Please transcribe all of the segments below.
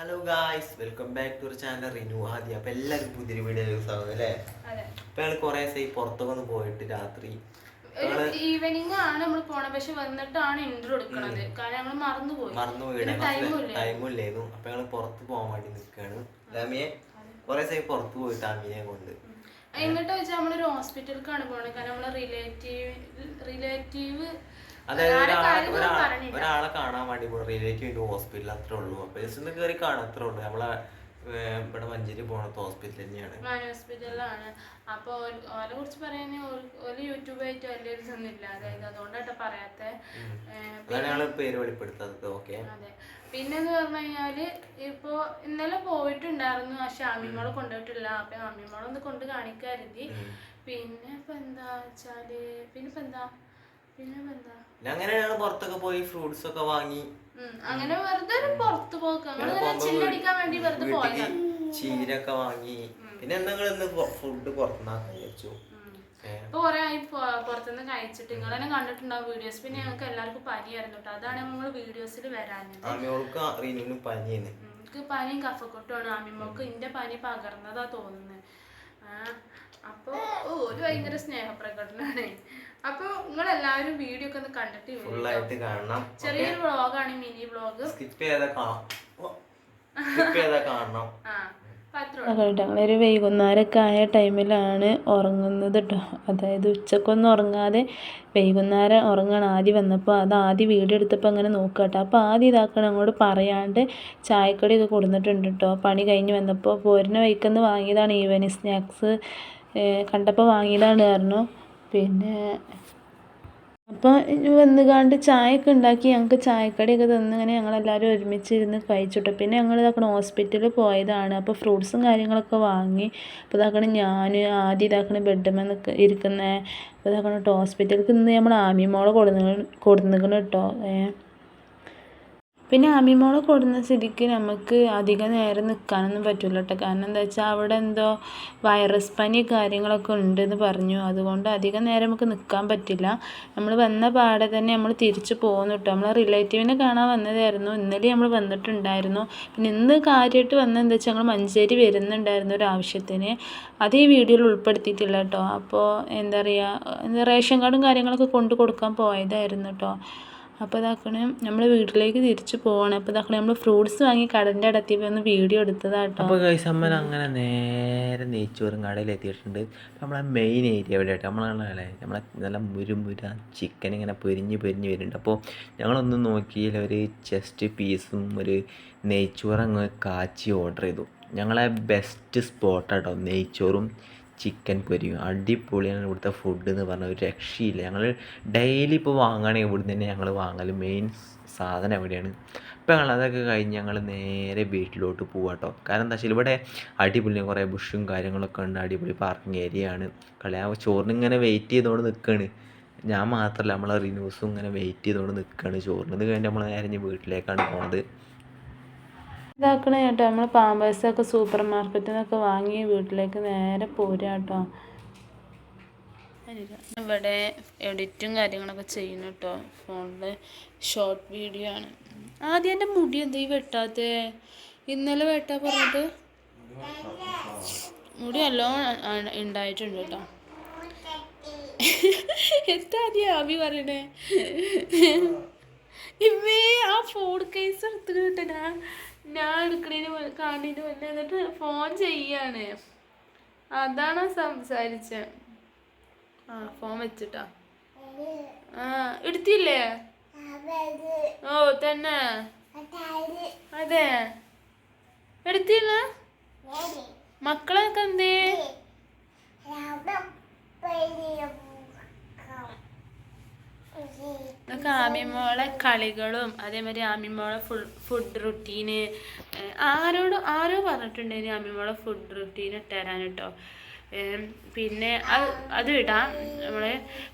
Hello guys welcome back to channel Rinu ആദ്യം അപ്പൊ എല്ലാവർക്കും പുതിയൊരു വീഡിയോ സ്വാഗതം അല്ലേ? അപ്പൊ ഞങ്ങൾ കുറെ ദിവസം പുറത്തൊക്കെ ഒന്ന് പോയിട്ട് രാത്രി. ഈവനിങ് ആണ് നമ്മൾ പോണത്. പക്ഷെ വന്നിട്ടാണ് ഇൻട്രോ എടുക്കണത്. കാരണം നമ്മൾ മറന്നുപോയി മറന്നു പിന്നെ time ഇല്ല. ടൈമും ഇല്ലായിരുന്നു. അപ്പൊ ഞങ്ങൾ പുറത്ത് പോകാൻ വേണ്ടി നിൽക്കുകയാണ് ലാമിയെ കുറെ ദിവസം പുറത്ത് പോയിട്ട് അമ്മയെ കൊണ്ട്. എന്നിട്ട് വെച്ചാൽ നമ്മളൊരു ഹോസ്പിറ്റലിലേക്കാണ് പോണത്. കാരണം നമ്മളെ റിലേറ്റീവ് റിലേറ്റീവ് അതായത് ഒരാളെ ഒരാ- കാണാൻ വേണ്ടി പോയി റിലേറ്റീവിന്റെ ഹോസ്പിറ്റലിൽ അത്രേ ഉള്ളൂ. അപ്പൊ ജസ്റ്റ് ഒന്ന് കയറി കാണാൻ അത്രേ ഉള്ളൂ. നമ്മളെ ഇവിടെ മഞ്ചേരി പോണത് ഹോസ്പിറ്റൽ തന്നെയാണ്. ഹോസ്പിറ്റലിലാണ്. അപ്പോൾ ഓരെ കുറിച്ച് പറയാൻ ഒരു യൂട്യൂബ് ആയിട്ട് വലിയ വലിയൊരു ഇതൊന്നുമില്ല. അതായത് അതുകൊണ്ടാട്ടോ പറയാത്ത. അതാണ് പേര് വെളിപ്പെടുത്താത്തത്. ഓക്കെ. അതെ. പിന്നെ എന്ന് പറഞ്ഞു കഴിഞ്ഞാൽ ഇപ്പോ ഇന്നലെ പോയിട്ടുണ്ടായിരുന്നു. പക്ഷെ അമ്മിമോളെ കൊണ്ടുപോയിട്ടില്ല. അപ്പൊ അമ്മിമോളെ ഒന്ന് കൊണ്ട് കാണിക്കാരുതി. പിന്നെ ഇപ്പൊ എന്താ വെച്ചാൽ പിന്നെ ഇപ്പൊ എന്താ? അങ്ങനെ ഞങ്ങൾ പുറത്തൊക്കെ പോയി ഫ്രൂട്ട്സ് ഒക്കെ വാങ്ങി. അങ്ങനെ വെറുതെ പുറത്തു ചില്ലടിക്കാൻ വേണ്ടി വെറുതെ ചീരൊക്കെ വാങ്ങി. പിന്നെ എന്തെങ്കിലും ഇന്ന് ഫുഡ് പുറത്തുനിന്നാക്കാൻ വിചാരിച്ചു. ഇപ്പൊ കൊറേ ആയി പുറത്തുനിന്ന് കഴിച്ചിട്ട്. നിങ്ങൾ തന്നെ കണ്ടിട്ടുണ്ടാവും വീഡിയോസ് പിന്നെ ഞങ്ങൾക്ക് എല്ലാവർക്കും പനിയായിരുന്നു കേട്ടോ അതാണ് നമ്മൾ വീഡിയോസിൽ വരാഞ്ഞത്. എനിക്ക് പനിയും കഫക്കെട്ടുമാണ് അമ്മിമ്മക്ക് എന്റെ പനി പകർന്നതാ തോന്നുന്നത് ആ അപ്പൊ ഓ ഒരു ഭയങ്കര സ്നേഹപ്രകടനാണ്. അപ്പൊ നിങ്ങൾ എല്ലാവരും വീഡിയോ ഒക്കെ ഒന്ന് കണ്ടിട്ട് ഫുൾ ആയിട്ട് കാണണം. ചെറിയൊരു വ്ളോഗാണ് മിനി വ്ളോഗ് സ്കിപ്പ് ചെയ്താ കാണാം. സ്കിപ്പ് ചെയ്താ കാണണം. ആ കേട്ടോ ഞങ്ങളൊരു വൈകുന്നേരമൊക്കെ ആയ ടൈമിലാണ് ഉറങ്ങുന്നത് കേട്ടോ അതായത് ഉച്ചക്കൊന്നും ഉറങ്ങാതെ വൈകുന്നേരം ഉറങ്ങാൻ ആദ്യം വന്നപ്പോൾ അത് ആദ്യം വീഡിയോ എടുത്തപ്പോൾ അങ്ങനെ നോക്കുക കേട്ടോ അപ്പോൾ ആദ്യം ഇതാക്കണം അങ്ങോട്ട് പറയാണ്ട് ചായക്കടിയൊക്കെ കൊടുത്തിട്ടുണ്ട് കേട്ടോ പണി കഴിഞ്ഞ് വന്നപ്പോൾ പോരുന്ന വൈക്കെന്ന് വാങ്ങിയതാണ് ഈവനിങ് സ്നാക്സ്. കണ്ടപ്പോൾ വാങ്ങിയതാണ് കാരണം പിന്നെ അപ്പോൾ വന്നുകാണ്ട് ചായയൊക്കെ ഉണ്ടാക്കി ഞങ്ങൾക്ക് ചായക്കടിയൊക്കെ തന്ന് ഇങ്ങനെ ഞങ്ങളെല്ലാവരും ഒരുമിച്ചിരുന്ന് കഴിച്ചുട്ടോ. പിന്നെ ഞങ്ങൾ ഇതാക്കണം ഹോസ്പിറ്റലിൽ പോയതാണ്. അപ്പോൾ ഫ്രൂട്ട്സും കാര്യങ്ങളൊക്കെ വാങ്ങി. അപ്പോൾ ഇതാക്കണം ഞാൻ ആദ്യം ഇതാക്കണം ബെഡ്മേ ഇരിക്കുന്നത് അപ്പോൾ ഇതാക്കണം കേട്ടോ നിന്ന് നമ്മൾ ആമിമോളെ കൊടുന്ന് കൊടുന്നിരിക്കണം കേട്ടോ. പിന്നെ അമിമോളെ കൊടുന്ന സ്ഥിതിക്ക് നമുക്ക് അധികം നേരം നിൽക്കാനൊന്നും പറ്റില്ല കേട്ടോ കാരണം എന്താ വെച്ചാൽ അവിടെ എന്തോ വൈറസ് പനി കാര്യങ്ങളൊക്കെ ഉണ്ടെന്ന് പറഞ്ഞു. അതുകൊണ്ട് അധികം നേരം നമുക്ക് നിൽക്കാൻ പറ്റില്ല. നമ്മൾ വന്ന പാടെ തന്നെ നമ്മൾ തിരിച്ചു പോകുന്നു കേട്ടോ നമ്മളെ റിലേറ്റീവിനെ കാണാൻ വന്നതായിരുന്നു. ഇന്നലെ നമ്മൾ വന്നിട്ടുണ്ടായിരുന്നു. പിന്നെ ഇന്ന് കാര്യമായിട്ട് എന്താ വെച്ചാൽ ഞങ്ങൾ മഞ്ചേരി വരുന്നുണ്ടായിരുന്നു ഒരു ആവശ്യത്തിന്. അത് ഈ വീഡിയോയിൽ ഉൾപ്പെടുത്തിയിട്ടില്ല കേട്ടോ അപ്പോൾ എന്താ പറയുക റേഷൻ കാർഡും കാര്യങ്ങളൊക്കെ കൊണ്ടു കൊടുക്കാൻ പോയതായിരുന്നു കേട്ടോ അപ്പോൾ ഇതാക്കണേ നമ്മൾ വീട്ടിലേക്ക് തിരിച്ചു പോകണം അപ്പോൾ ഇതാക്കണേ നമ്മൾ ഫ്രൂട്ട്സ് വാങ്ങി കടന്റെ അടുത്തേക്ക് ഒന്ന് വീഡിയോ എടുത്തതാട്ടോ അപ്പോൾ കൈസമ്മൻ അങ്ങനെ നേരെ നെയ്ച്ചോറും കടയിൽ എത്തിയിട്ടുണ്ട്. നമ്മളെ മെയിൻ ഏരിയ എവിടെ ആയിട്ട് നമ്മളെ നമ്മളെ നല്ല മുരുമുര ചിക്കൻ ഇങ്ങനെ പൊരിഞ്ഞ് പൊരിഞ്ഞ് വരുന്നുണ്ട്. അപ്പോൾ ഞങ്ങളൊന്നും നോക്കിയില്ല ഒരു ചെസ്റ്റ് പീസും ഒരു നെയ്ച്ചോറും അങ്ങ് കാച്ചി ഓർഡർ ചെയ്തു. ഞങ്ങളെ ബെസ്റ്റ് സ്പോട്ടാട്ടോ നെയ്ച്ചോറും ചിക്കൻ പൊരിയും അടിപൊളിയാണ് ഇവിടുത്തെ ഫുഡ് എന്ന് പറഞ്ഞാൽ ഒരു രക്ഷയില്ല. ഞങ്ങൾ ഡെയിലി ഇപ്പോൾ വാങ്ങുകയാണെങ്കിൽ ഇവിടുന്ന് തന്നെ ഞങ്ങൾ വാങ്ങൽ മെയിൻ സാധനം എവിടെയാണ്? ഇപ്പോൾ ഞങ്ങൾ അതൊക്കെ കഴിഞ്ഞ് ഞങ്ങൾ നേരെ വീട്ടിലോട്ട് പോവാട്ടോ കാരണം എന്താ വെച്ചാൽ ഇവിടെ അടിപൊളി കുറേ ബുഷും കാര്യങ്ങളൊക്കെ ഉണ്ട്. അടിപൊളി പാർക്കിംഗ് ഏരിയ ആണ്. കളി ചോറിന് ഇങ്ങനെ വെയിറ്റ് ചെയ്തുകൊണ്ട് നിൽക്കുകയാണ് ഞാൻ മാത്രമല്ല നമ്മളെ റിന്യൂസും ഇങ്ങനെ വെയിറ്റ് ചെയ്തുകൊണ്ട് നിൽക്കുകയാണ് ചോറിന്. ഇത് കഴിഞ്ഞ് നമ്മൾ നേരെ വീട്ടിലേക്കാണ് പോണത്. ഇതാക്കണേ കേട്ടോ. നമ്മൾ പാമ്പേഴ്സൊക്കെ സൂപ്പർ മാർക്കറ്റിൽ നിന്നൊക്കെ വാങ്ങി വീട്ടിലേക്ക് നേരെ പോരാ കേട്ടോ. ഇവിടെ എഡിറ്റും കാര്യങ്ങളൊക്കെ ചെയ്യുന്നു കേട്ടോ. ഫോണിൽ ഷോർട്ട് വീഡിയോ ആണ്. ആദ്യം എന്റെ മുടി എന്താ വെട്ടാത്തെ? ഇന്നലെ വെട്ടാ പറഞ്ഞിട്ട് മുടി നല്ലോണം ഉണ്ടായിട്ടുണ്ട് കേട്ടോ. എന്താ ആദ്യം പറയണേ? ഇമ്മേ ആ ഫോൺ കേസ് എടുത്തു കിട്ടനാ ഞാൻ എടുക്കണേന് കാണിന് മുന്നേ എന്നിട്ട് ഫോൺ ചെയ്യാണ്. അതാണ് സംസാരിച്ച. ആ ഫോൺ വെച്ചിട്ടാ. ആ എടുത്തില്ലേ? ഓ തന്നെ. അതെ. എടുത്തില്ല? മക്കളൊക്കെ എന്തേ? ഇതൊക്കെ ആമിമോളെ കളികളും അതേമാതിരി ആമിമോളെ ഫുൾ ഫുഡ് റുട്ടീന് ആരോട് ആരോ പറഞ്ഞിട്ടുണ്ടായിരുന്നു ആമിമോളെ ഫുഡ് റുട്ടീൻ ഇട്ടുതരാൻ കേട്ടോ പിന്നെ അത് അത് ഇടാം. നമ്മൾ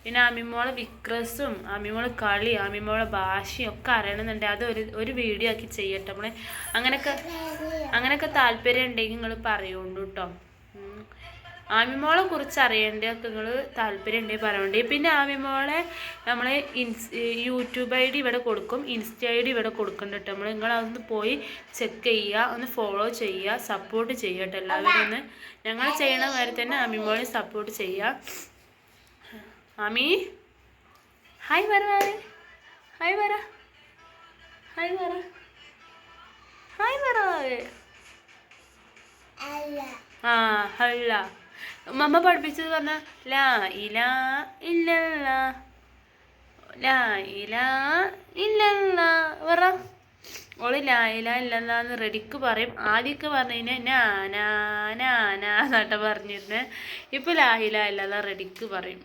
പിന്നെ ആമിമോളെ വിക്രസും ആമിമോളെ കളി ആമിമോളെ ഭാഷയും ഒക്കെ അറിയണമെന്നുണ്ടെങ്കിൽ അത് ഒരു ഒരു വീഡിയോ ആക്കി ചെയ്യട്ടെ. നമ്മൾ അങ്ങനെയൊക്കെ അങ്ങനെയൊക്കെ താല്പര്യം ഉണ്ടെങ്കിൽ നിങ്ങൾ പറയുള്ളൂ കേട്ടോ. ആമിമോളെ കുറിച്ച് അറിയേണ്ടതൊക്കെ നിങ്ങൾ താല്പര്യം ഉണ്ടെങ്കിൽ പറയണ്ടേ. പിന്നെ ആമിമോളെ നമ്മൾ ഇൻസ് യൂട്യൂബ് ഐ ഡി ഇവിടെ കൊടുക്കും. ഇൻസ്റ്റ ഐ ഡി ഇവിടെ കൊടുക്കുന്നുണ്ട് നമ്മൾ നിങ്ങൾ അതൊന്ന് പോയി ചെക്ക് ചെയ്യുക ഒന്ന് ഫോളോ ചെയ്യുക സപ്പോർട്ട് ചെയ്യുക കേട്ടോ എല്ലാവരും ഒന്ന്. ഞങ്ങൾ ചെയ്യണ മാതിരി തന്നെ ആമിമോളെ സപ്പോർട്ട് ചെയ്യുക ആമി? ഹായ് പറ ഹായ് പറ ഹായ് പറ ഹായ് പറ ആ ഹല്ല മമ്മ പഠിപ്പിച്ചത് പറഞ്ഞ ലാ ഇലാ ഇല്ലല്ല ലാ ഇലാ ഇല്ലല്ല പറ. ഓൾ ലാ ഇല ഇല്ലെന്നാന്ന് റെഡിക്ക് പറയും. ആദ്യമൊക്കെ പറഞ്ഞു കഴിഞ്ഞാൽ നാ നാ നാ നാ എന്നാട്ട പറഞ്ഞിരുന്നെ. ഇപ്പൊ ലാ ഇലാ ഇല്ലെന്നാ റെഡിക്ക് പറയും.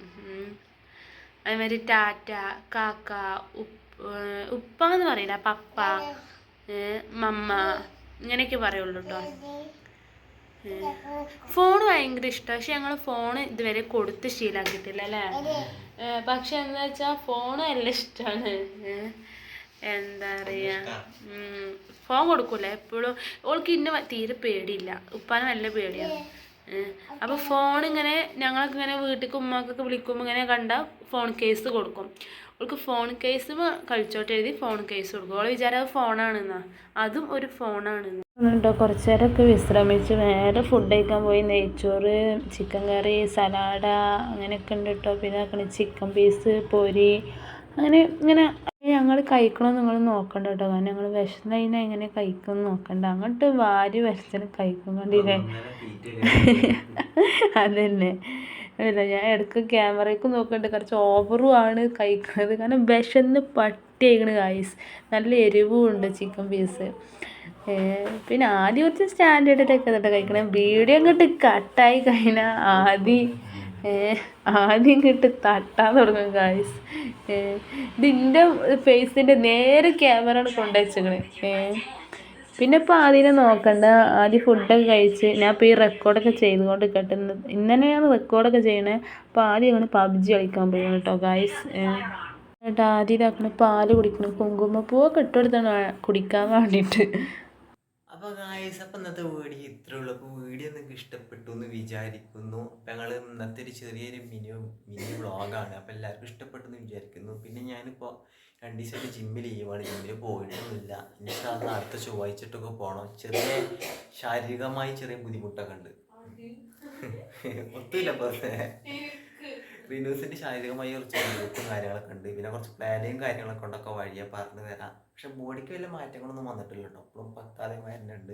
അതുമാതിരി ടാറ്റ കാക്ക ഉപ്പ ഉപ്പ എന്ന് പറയില്ല പപ്പ മമ്മ ഇങ്ങനെയൊക്കെ പറയുള്ളൂ കേട്ടോ ഫോൺ ഭയങ്കര ഇഷ്ടമാണ് പക്ഷെ ഞങ്ങൾ ഫോൺ ഇതുവരെ കൊടുത്ത് ശീലാക്കിയിട്ടില്ല അല്ലേ? പക്ഷെ എന്താ വെച്ചാൽ ഫോൺ നല്ല ഇഷ്ടമാണ് എന്താ പറയാ? ഫോൺ കൊടുക്കൂല. എപ്പോഴും ഓൾക്ക് ഇന്ന തീരെ പേടിയില്ല. ഉപ്പാന് നല്ല പേടിയാണ് ഏ, അപ്പൊ ഫോൺ ഇങ്ങനെ ഞങ്ങൾക്ക് ഇങ്ങനെ വീട്ടിലേക്ക് ഉമ്മാക്കൊക്കെ വിളിക്കുമ്പോൾ ഇങ്ങനെ കണ്ട ഫോൺ കേസ് കൊടുക്കും. അവൾക്ക് ഫോൺ കേസ് കളിച്ചോട്ട് എഴുതി ഫോൺ കേസ് കൊടുക്കും. അവൾ വിചാരം ഫോണാണെന്നാ. അതും ഒരു ഫോണാണെന്ന്. കേട്ടോ കുറച്ച് നേരമൊക്കെ വിശ്രമിച്ച് വേറെ ഫുഡ് കഴിക്കാൻ പോയി. നെയ്ച്ചോറ് ചിക്കൻ കറി സലാഡ അങ്ങനെയൊക്കെ ഉണ്ട് കേട്ടോ പിന്നെ ചിക്കൻ പീസ് പൊരി അങ്ങനെ ഇങ്ങനെ ഞങ്ങൾ കഴിക്കണമെന്ന് നിങ്ങൾ നോക്കണ്ട കേട്ടോ. കാരണം ഞങ്ങൾ വിശന്ന് കഴിഞ്ഞാൽ എങ്ങനെ കഴിക്കും നോക്കണ്ട. അങ്ങോട്ട് വാരി വിശത്തിന് കഴിക്കും കണ്ടില്ലേ? അതന്നെ. അല്ല ഞാൻ ഇടയ്ക്ക് ക്യാമറയ്ക്ക് നോക്കുന്നുണ്ട് കുറച്ച് ഓവറും ആണ് കഴിക്കുന്നത് കാരണം വിശന്ന് പട്ടിയായിക്കണ് ഗായ്സ് നല്ല എരിവും ഉണ്ട് ചിക്കൻ പീസ് പിന്നെ ആദ്യം കുറച്ച് സ്റ്റാൻഡേർഡിലൊക്കെ കഴിക്കണം. വീഡിയോ അങ്ങോട്ട് കട്ടായി കഴിഞ്ഞാൽ ആദ്യം ആദ്യം കിട്ടി തട്ടാൻ തുടങ്ങും ഗായ്സ് ഇതിന്റെ ഫേസിന്റെ നേരെ ക്യാമറ കൊണ്ടുവച്ചേക്കണേ. പിന്നെ ഇപ്പോൾ ആദ്യം നോക്കണ്ട ആദ്യം ഫുഡൊക്കെ കഴിച്ച് ഞാൻ ഇപ്പോൾ ഈ റെക്കോർഡൊക്കെ ചെയ്തുകൊണ്ട് കേട്ടുന്നത് ഇന്നലെയാണ് റെക്കോർഡൊക്കെ ചെയ്യണേ അപ്പോൾ ആദ്യം അങ്ങനെ പബ്ജി കളിക്കാൻ പോയി കേട്ടോ ഗായ്സ് എന്നിട്ട് ആദ്യം ഇതാക്കണം പാൽ കുടിക്കണം കുങ്കുമപ്പൂവൊക്കെ ഇട്ടുകൊടുത്താണ് കുടിക്കാൻ വേണ്ടിയിട്ട്. അപ്പോൾ ഗായ്സ് അപ്പോൾ ഇന്നത്തെ വീഡിയോ ഇത്രേ ഉള്ളൂ. അപ്പോൾ വീഡിയോ നിങ്ങൾക്ക് ഇഷ്ടപ്പെട്ടു എന്ന് വിചാരിക്കുന്നു. അപ്പോൾ ഞങ്ങൾ ഇന്നത്തെ ഒരു ചെറിയൊരു മിനി മിനി വ്ളോഗാണ് അപ്പോൾ എല്ലാവർക്കും ഇഷ്ടപ്പെട്ടു എന്ന് വിചാരിക്കുന്നു. പിന്നെ ഞാനിപ്പോൾ രണ്ട് ദിവസമായിട്ട് ജിമ്മിൽ ചെയ്യുവാണ് ജിമ്മിൽ പോയിട്ടൊന്നുമില്ല. ഇൻഷാല്ല അടുത്ത ചൊവ്വാഴ്ചട്ടൊക്കെ പോകണം ചെറിയ ശാരീരികമായി ചെറിയ ബുദ്ധിമുട്ടൊക്കെ ഉണ്ട്. ഒത്തില്ല റിനൂസിന്റെ ശാരീരികമായി കുറച്ച് ബുദ്ധിമുട്ടും കാര്യങ്ങളൊക്കെ ഉണ്ട്. പിന്നെ കുറച്ച് പ്ലാനും കാര്യങ്ങളൊക്കെ ഉണ്ടൊക്കെ വഴിയെ പറഞ്ഞു തരാം. പക്ഷെ ബോഡിക്ക് വലിയ മാറ്റങ്ങളൊന്നും വന്നിട്ടില്ല കേട്ടോ അപ്പോഴും പക്കാതെ വരുന്നുണ്ട്.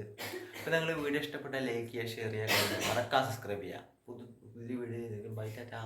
അപ്പോൾ നിങ്ങൾ വീഡിയോ ഇഷ്ടപ്പെട്ട ലൈക്ക് ചെയ്യുക ഷെയർ ചെയ്യുക മറക്കാൻ സബ്സ്ക്രൈബ് ചെയ്യുക. പുതു പുതിയ വീഡിയോ ബൈ ടാറ്റാ